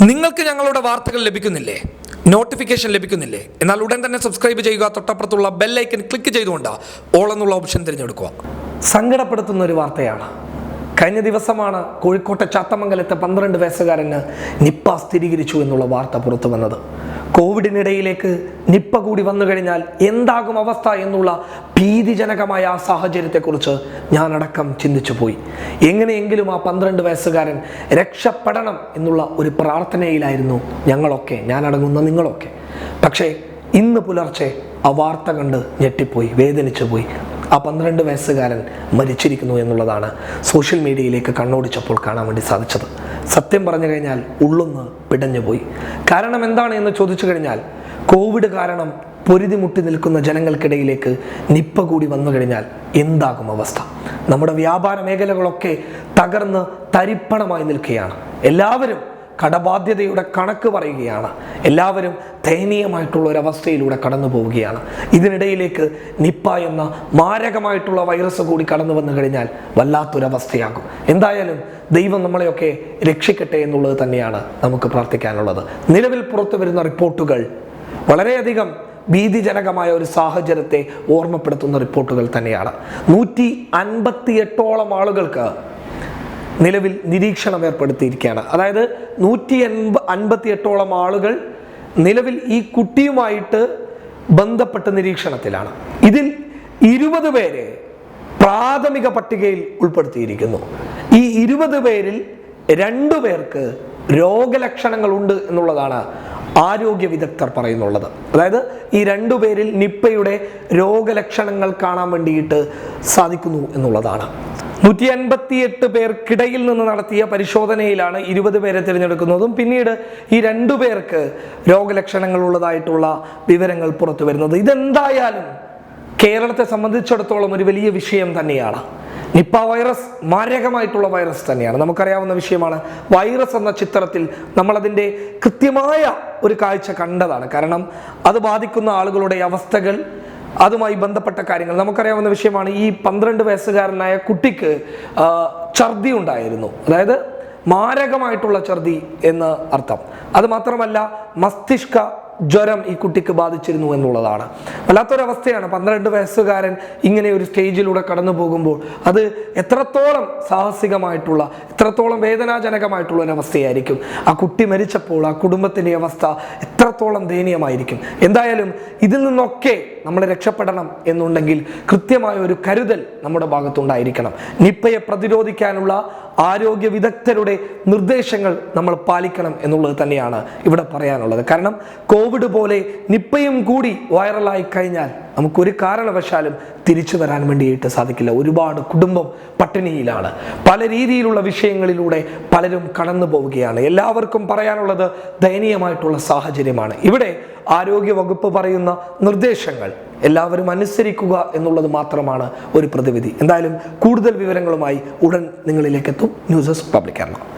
നിങ്ങൾക്ക് ഞങ്ങളുടെ വാർത്തകൾ ലഭിക്കുന്നില്ലേ? നോട്ടിഫിക്കേഷൻ ലഭിക്കുന്നില്ലേ? എന്നാൽ ഉടൻ തന്നെ സബ്സ്ക്രൈബ് ചെയ്യുക. തൊട്ടപ്പുറത്തുള്ള ബെല്ലൈക്കൻ ക്ലിക്ക് ചെയ്തുകൊണ്ട് ഓൾ എന്നുള്ള ഓപ്ഷൻ തിരഞ്ഞെടുക്കുക. സങ്കടപ്പെടുത്തുന്ന ഒരു വാർത്തയാണ്. കഴിഞ്ഞ ദിവസമാണ് കോഴിക്കോട്ടെ ചാത്തമംഗലത്തെ പന്ത്രണ്ട് വയസ്സുകാരന് നിപ്പ സ്ഥിരീകരിച്ചു എന്നുള്ള വാർത്ത പുറത്തു വന്നത്. കോവിഡിനിടയിലേക്ക് നിപ്പ കൂടി വന്നു കഴിഞ്ഞാൽ എന്താകും അവസ്ഥ എന്നുള്ള ഭീതിജനകമായ ആ സാഹചര്യത്തെക്കുറിച്ച് ഞാനടക്കം ചിന്തിച്ചു പോയി. എങ്ങനെയെങ്കിലും ആ പന്ത്രണ്ട് വയസ്സുകാരൻ രക്ഷപ്പെടണം എന്നുള്ള ഒരു പ്രാർത്ഥനയിലായിരുന്നു ഞങ്ങളൊക്കെ ഞാനടങ്ങുന്ന നിങ്ങളൊക്കെ. പക്ഷേ ഇന്ന് പുലർച്ചെ ആ വാർത്ത കണ്ട് ഞെട്ടിപ്പോയി വേദനിച്ചു പോയി ആ പന്ത്രണ്ട് വയസ്സുകാരൻ മരിച്ചിരിക്കുന്നു എന്നുള്ളതാണ് സോഷ്യൽ മീഡിയയിലേക്ക് കണ്ണോടിച്ചപ്പോൾ കാണാൻ വേണ്ടി സാധിച്ചത്. സത്യം പറഞ്ഞു കഴിഞ്ഞാൽ ഉള്ളൊന്ന് പിടഞ്ഞുപോയി കാരണം എന്താണ് എന്ന് ചോദിച്ചു കഴിഞ്ഞാൽ കോവിഡ് കാരണം പൊരുതിമുട്ടി നിൽക്കുന്ന ജനങ്ങൾക്കിടയിലേക്ക് നിപ്പ കൂടി വന്നു കഴിഞ്ഞാൽ എന്താകും അവസ്ഥ? നമ്മുടെ വ്യാപാര മേഖലകളൊക്കെ തകർന്ന് തരിപ്പണമായി നിൽക്കുകയാണ്. എല്ലാവരും കടബാധ്യതയുടെ കണക്ക് പറയുകയാണ്. എല്ലാവരും ദയനീയമായിട്ടുള്ള ഒരു അവസ്ഥയിലൂടെ കടന്നു പോവുകയാണ്. ഇതിനിടയിലേക്ക് നിപ്പ എന്ന മാരകമായിട്ടുള്ള വൈറസ് കൂടി കടന്നു വന്നു കഴിഞ്ഞാൽ വല്ലാത്തൊരവസ്ഥയാകും. എന്തായാലും ദൈവം നമ്മളെയൊക്കെ രക്ഷിക്കട്ടെ എന്നുള്ളത് തന്നെയാണ് നമുക്ക് പ്രാർത്ഥിക്കാനുള്ളത്. നിലവിൽ പുറത്തു വരുന്ന റിപ്പോർട്ടുകൾ വളരെയധികം ഭീതിജനകമായ ഒരു സാഹചര്യത്തെ ഓർമ്മപ്പെടുത്തുന്ന റിപ്പോർട്ടുകൾ തന്നെയാണ്. നൂറ്റി അൻപത്തിയെട്ടോളം ആളുകൾക്ക് നിലവിൽ നിരീക്ഷണം ഏർപ്പെടുത്തിയിരിക്കുകയാണ്. അതായത് നൂറ്റി എൺപ അൻപത്തിയെട്ടോളം ആളുകൾ നിലവിൽ ഈ കുട്ടിയുമായിട്ട് ബന്ധപ്പെട്ട നിരീക്ഷണത്തിലാണ്. ഇതിൽ ഇരുപത് പേരെ പ്രാഥമിക പട്ടികയിൽ ഉൾപ്പെടുത്തിയിരിക്കുന്നു. ഈ ഇരുപത് പേരിൽ രണ്ടു പേർക്ക് രോഗലക്ഷണങ്ങളുണ്ട് എന്നുള്ളതാണ് ആരോഗ്യ വിദഗ്ധർ പറയുന്നുള്ളത്. അതായത് ഈ രണ്ടു പേരിൽ നിപ്പയുടെ രോഗലക്ഷണങ്ങൾ കാണാൻ വേണ്ടിയിട്ട് സാധിക്കുന്നു എന്നുള്ളതാണ്. നൂറ്റി അൻപത്തിയെട്ട് പേർക്കിടയിൽ നിന്ന് നടത്തിയ പരിശോധനയിലാണ് ഇരുപത് പേരെ തിരഞ്ഞെടുക്കുന്നതും. പിന്നീട് ഈ രണ്ടു പേർക്ക് രോഗലക്ഷണങ്ങൾ ഉള്ളതായിട്ടുള്ള വിവരങ്ങൾ പുറത്തു വരുന്നത്. ഇതെന്തായാലും കേരളത്തെ സംബന്ധിച്ചിടത്തോളം ഒരു വലിയ വിഷയം തന്നെയാണ്. നിപ്പ വൈറസ് മാരകമായിട്ടുള്ള വൈറസ് തന്നെയാണ്. നമുക്കറിയാവുന്ന വിഷയമാണ് വൈറസ് എന്ന ചിത്രത്തിൽ നമ്മളതിന്റെ കൃത്യമായ ഒരു കാഴ്ച കണ്ടതാണ്. കാരണം അത് ബാധിക്കുന്ന ആളുകളുടെ അവസ്ഥകൾ അതുമായി ബന്ധപ്പെട്ട കാര്യങ്ങൾ. നമുക്കറിയാവുന്ന വിഷയമാണ് ഈ പന്ത്രണ്ട് വയസ്സുകാരനായ കുട്ടിക്ക് ഛർദി ഉണ്ടായിരുന്നു. അതായത് മാരകമായിട്ടുള്ള ഛർദി എന്ന് അർത്ഥം. അത് മാത്രമല്ല മസ്തിഷ്ക ജ്വരം ഈ കുട്ടിക്ക് ബാധിച്ചിരുന്നു എന്നുള്ളതാണ്. വല്ലാത്തൊരവസ്ഥയാണ്. പന്ത്രണ്ട് വയസ്സുകാരൻ ഇങ്ങനെ ഒരു സ്റ്റേജിലൂടെ കടന്നു പോകുമ്പോൾ അത് എത്രത്തോളം സാഹസികമായിട്ടുള്ള എത്രത്തോളം വേദനാജനകമായിട്ടുള്ള ഒരവസ്ഥയായിരിക്കും ആ കുട്ടി മരിച്ചപ്പോൾ ആ കുടുംബത്തിന്റെ അവസ്ഥ എത്രത്തോളം ദയനീയമായിരിക്കും. എന്തായാലും ഇതിൽ നിന്നൊക്കെ നമ്മൾ രക്ഷപ്പെടണം എന്നുണ്ടെങ്കിൽ കൃത്യമായ ഒരു കരുതൽ നമ്മുടെ ഭാഗത്തുണ്ടായിരിക്കണം. നിപ്പയെ പ്രതിരോധിക്കാനുള്ള ആരോഗ്യ വിദഗ്ധരുടെ നിർദ്ദേശങ്ങൾ നമ്മൾ പാലിക്കണം എന്നുള്ളത് തന്നെയാണ് ഇവിടെ പറയാനുള്ളത്. കാരണം കോവിഡ് പോലെ നിപ്പയും കൂടി വൈറലായി കഴിഞ്ഞാൽ നമുക്കൊരു കാരണവശാലും തിരിച്ചു വരാൻ വേണ്ടിയിട്ട് സാധിക്കില്ല. ഒരുപാട് കുടുംബം പട്ടിണിയിലാണ്. പല രീതിയിലുള്ള വിഷയങ്ങളിലൂടെ പലരും കടന്നു പോവുകയാണ്. എല്ലാവർക്കും പറയാനുള്ളത് ദയനീയമായിട്ടുള്ള സാഹചര്യമാണ്. ഇവിടെ ആരോഗ്യ വകുപ്പ് പറയുന്ന നിർദ്ദേശങ്ങൾ എല്ലാവരും അനുസരിക്കുക എന്നുള്ളത് മാത്രമാണ് ഒരു പ്രതിവിധി. എന്തായാലും കൂടുതൽ വിവരങ്ങളുമായി ഉടൻ നിങ്ങളിലേക്ക് എത്തും ന്യൂസ് പബ്ലിക് കേരള.